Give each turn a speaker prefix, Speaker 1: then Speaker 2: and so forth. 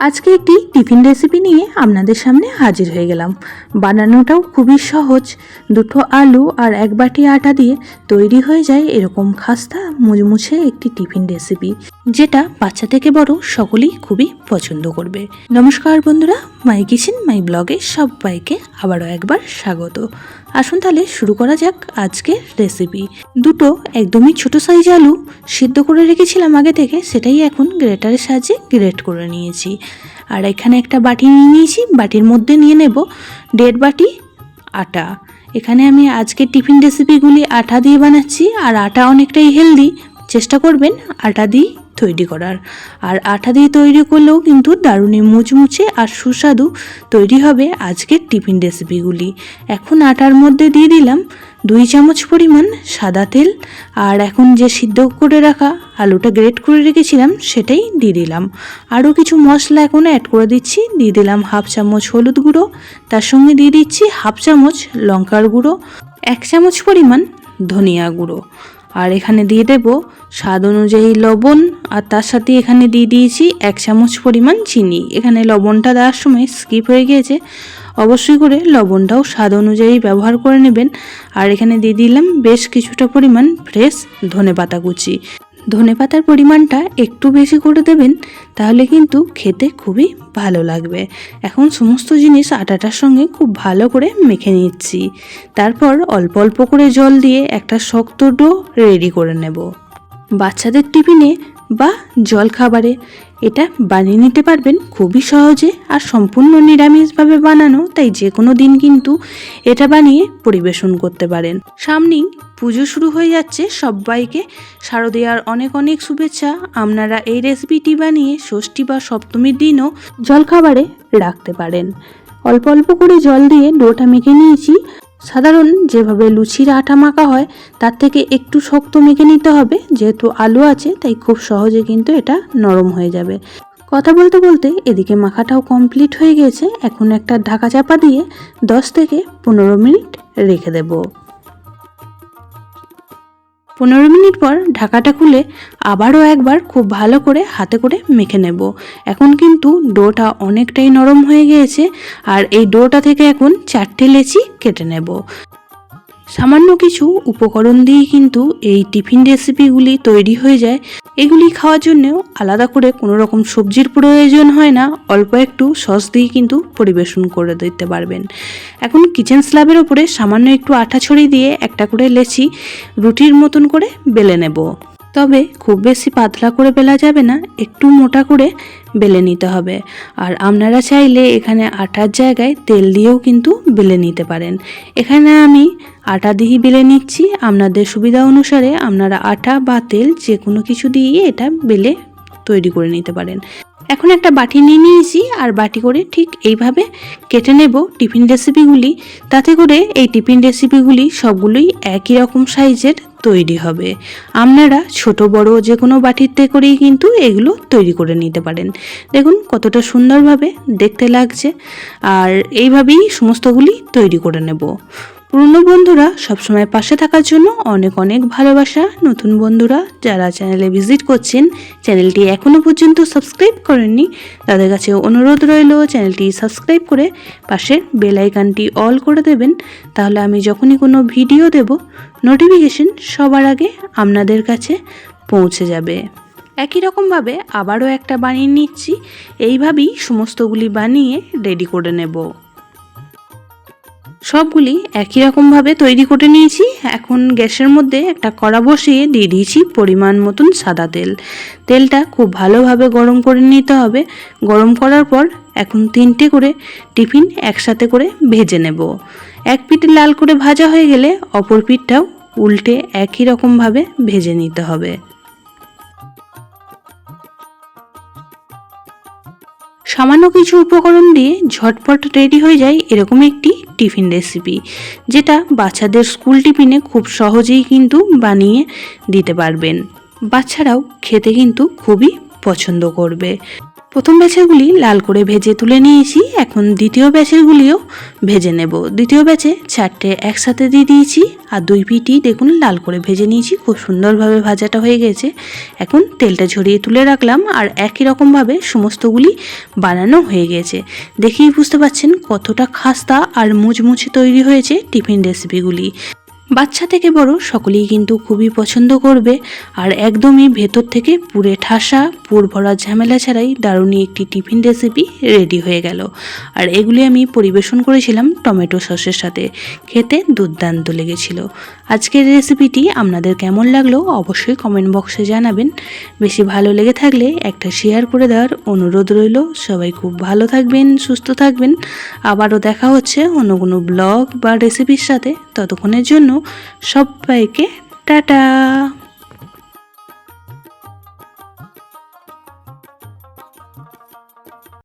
Speaker 1: আজকে একটি tiffin recipe নিয়ে আপনাদের সামনে হাজির হয়ে গেলাম। বানানোটাও খুবই সহজ। দুটো আলু আর এক বাটি আটা দিয়ে তৈরি হয়ে যায় এরকম খাস্তা মুচমুছে একটি টিফিন রেসিপি যেটা বাচ্চা থেকে বড় সকলেই খুবই পছন্দ করবে। নমস্কার বন্ধুরা মাই কিচেন মাই ব্লগে সবাইকে আবারও একবার স্বাগত। আসুন তাহলে শুরু করা যাক আজকের রেসিপি দুটো একদমই ছোট সাইজ আলু সিদ্ধ করে রেখেছিলাম আগে থেকে, সেটাই এখন গ্রেটারের সাহায্যে গ্রেট করে নিয়েছি। আর এখানে একটা বাটি নিয়ে নিয়েছি, বাটির মধ্যে নিয়ে নেব দেড় বাটি আটা। এখানে আমি আজকে টিফিন রেসিপিগুলি আটা দিয়ে বানাচ্ছি, আর আটা অনেকটাই হেলদি চেষ্টা করবেন আটা দিয়ে তৈরি করার। আর আটা দিয়ে তৈরি করলেও কিন্তু দারুণই মুচমুচে আর সুস্বাদু তৈরি হবে আজকের টিফিন রেসিপিগুলি। এখন আটার মধ্যে দিয়ে দিলাম দুই চামচ পরিমাণ সাদা তেল আর এখন যে সিদ্ধ করে রাখা আলুটা গ্রেট করে রেখেছিলাম সেটাই দিয়ে দিলাম। আরও কিছু মশলা এখন অ্যাড করে দিচ্ছি। দিয়ে দিলাম হাফ চামচ হলুদ গুঁড়ো, তার সঙ্গে দিয়ে দিচ্ছি হাফ চামচ লঙ্কার গুঁড়ো, এক চামচ পরিমাণ ধনিয়া গুঁড়ো। আর এখানে দিয়ে দেব স্বাদ অনুযায়ী লবণ, আর তার সাথে এখানে দিয়ে দিয়েছি এক চামচ পরিমাণ চিনি। এখানে লবণটা দেওয়ার সময় স্কিপ হয়ে গিয়েছে অবশ্যই করে লবণটাও স্বাদ অনুযায়ী ব্যবহার করে নেবেন। আর এখানে দিয়ে দিলাম বেশ কিছুটা পরিমাণ ফ্রেশ ধনে পাতা কুচি। ধনে পাতার পরিমাণটা একটু বেশি করে দেবেন, তাহলে কিন্তু খেতে খুবই ভালো লাগবে। এখন সমস্ত জিনিস আটাটার সঙ্গে খুব ভালো করে মেখে নিচ্ছি। তারপর অল্প অল্প করে জল দিয়ে একটা শক্ত ডো রেডি করে নেব। বাচ্চাদের টিফিনে বা জল খাবারে এটা বানিয়ে নিতে পারবেন খুবই সহজে আর সম্পূর্ণ নিরামিষভাবে বানানো, তাই যে কোনো দিন কিন্তু এটা বানিয়ে পরিবেশন করতে পারেন। সামনেই পুজো শুরু হয়ে যাচ্ছে। সবাইকে শারদীয়ার অনেক অনেক শুভেচ্ছা। আপনারা এই রেসিপিটি বানিয়ে ষষ্ঠী বা সপ্তমীর দিনও জলখাবারে রাখতে পারেন। অল্প অল্প করে জল দিয়ে ডোটা মেখে নিয়েছি। সাধারণ যেভাবে লুচির আটা মাখা হয়, তার থেকে একটু শক্ত মেখে নিতে হবে। যেহেতু আলু আছে, তাই খুব সহজে কিন্তু এটা নরম হয়ে যাবে। কথা বলতে বলতে এদিকে মাখাটাও কমপ্লিট হয়ে গেছে। এখন একটা ঢাকা চাপা দিয়ে দশ থেকে পনেরো মিনিট রেখে দেবো। পনেরো মিনিট পর ঢাকাটা খুলে আবারও একবার খুব ভালো করে হাতে করে মেখে নেব। এখন কিন্তু ডোটা অনেকটাই নরম হয়ে গিয়েছে আর এই ডোটা থেকে এখন চারটে লেচি কেটে নেব। সামান্য কিছু উপকরণ দিয়ে কিন্তু এই টিফিন রেসিপিগুলি তৈরি হয়ে যায়। এগুলি খাওয়ার জন্যেও আলাদা করে কোনো রকম সবজির প্রয়োজন হয় না, অল্প একটু সস দিয়ে কিন্তু পরিবেশন করে দিতে পারবেন। এখন কিচেন স্ল্যাবের ওপরে সামান্য একটু আঠা ছড়িয়ে দিয়ে একটা করে লেচি রুটির মতন করে বেলে নেব। তবে খুব বেশি পাতলা করে বেলা যাবে না, একটু মোটা করে বেলে নিতে হবে। আর আপনারা চাইলে এখানে আটার জায়গায় তেল দিয়েও কিন্তু বেলে নিতে পারেন। এখানে আমি আটা দিয়ে বেলে নিচ্ছি। আপনাদের সুবিধা অনুসারে আপনারা আটা বা তেল যে কোনো কিছু দিয়ে এটা বেলে তৈরি করে নিতে পারেন। এখন একটা বাটি নিয়ে নিয়েছি আর বাটি করে ঠিক এইভাবে কেটে নেব টিফিন রেসিপিগুলি তাতে করে এই টিফিন রেসিপিগুলি সবগুলোই একই রকম সাইজের তৈরি হবে। আপনারা ছোট, বড় যে কোনো বাটিতে করেই কিন্তু এগুলো তৈরি করে নিতে পারেন। দেখুন কতটা সুন্দরভাবে দেখতে লাগছে। আর এইভাবেই সমস্তগুলি তৈরি করে নেব। পুরনো বন্ধুরা সবসময় পাশে থাকার জন্য অনেক অনেক ভালোবাসা। নতুন বন্ধুরা যারা চ্যানেলে ভিজিট করছেন চ্যানেলটি এখনও পর্যন্ত সাবস্ক্রাইব করেননি, তাদের কাছে অনুরোধ রইল চ্যানেলটি সাবস্ক্রাইব করে পাশের বেল আইকনটি অল করে দেবেন। তাহলে আমি যখনই কোনো ভিডিও দেব নোটিফিকেশন সবার আগে আপনাদের কাছে পৌঁছে যাবে। একই রকমভাবে আবারও একটা বানিয়ে নিচ্ছি, এইভাবেই সমস্তগুলি বানিয়ে রেডি করে নেব। সবগুলি একই রকমভাবে তৈরি করে নিয়েছি। এখন গ্যাসের মধ্যে একটা কড়া বসিয়ে দিয়ে দিয়েছি পরিমাণ মতন সাদা তেল। তেলটা খুব ভালোভাবে গরম করে নিতে হবে। গরম করার পর এখন তিনটে করে টিফিন একসাথে করে ভেজে নেব। এক পিঠে লাল করে ভাজা হয়ে গেলে অপর পিঠটাও উল্টে একই রকমভাবে ভেজে নিতে হবে। সামান্য কিছু উপকরণ দিয়ে ঝটপট রেডি হয়ে যায় এরকম একটি টিফিন রেসিপি, যেটা বাচ্চাদের স্কুল টিফিনে খুব সহজেই কিন্তু বানিয়ে দিতে পারবেন। বাচ্চারাও খেতে কিন্তু খুবই পছন্দ করবে। প্রথম ব্যাচেরগুলি লাল করে ভেজে তুলে নিয়েছি, এখন দ্বিতীয় ব্যাচেরগুলিও ভেজে নেব। দ্বিতীয় ব্যাচে চারটে একসাথে দিয়ে দিয়েছি, আর দুই পিটি দেখুন লাল করে ভেজে নিয়েছি, খুব সুন্দরভাবে ভাজাটা হয়ে গেছে। এখন তেলটা ঝরিয়ে তুলে রাখলাম, আর একই রকমভাবে সমস্তগুলি বানানো হয়ে গেছে। দেখেই বুঝতে পারছেন কতটা খাস্তা আর মুচমুচে তৈরি হয়েছে টিফিন রেসিপিগুলি। বাচ্চা থেকে বড় সকলেই কিন্তু খুবই পছন্দ করবে আর একদমই ভেতর থেকে পুরে ঠাসা পুর ভরা ঝামেলা ছাড়াই দারুণই একটি টিফিন রেসিপি রেডি হয়ে গেল। আর এগুলি আমি পরিবেশন করেছিলাম টমেটো সসের সাথে। খেতে দুর্দান্ত লেগেছিল। আজকের রেসিপিটি আপনাদের কেমন লাগল অবশ্যই কমেন্ট বক্সে জানাবেন। বেশি ভালো লেগে থাকলে একটা শেয়ার করে দেওয়ার অনুরোধ রইল। সবাই খুব ভালো থাকবেন, সুস্থ থাকবেন। আবারও দেখা হচ্ছে অন্য কোনো ব্লগ বা রেসিপির সাথে। ততক্ষণের জন্য সবাইকে টাটা।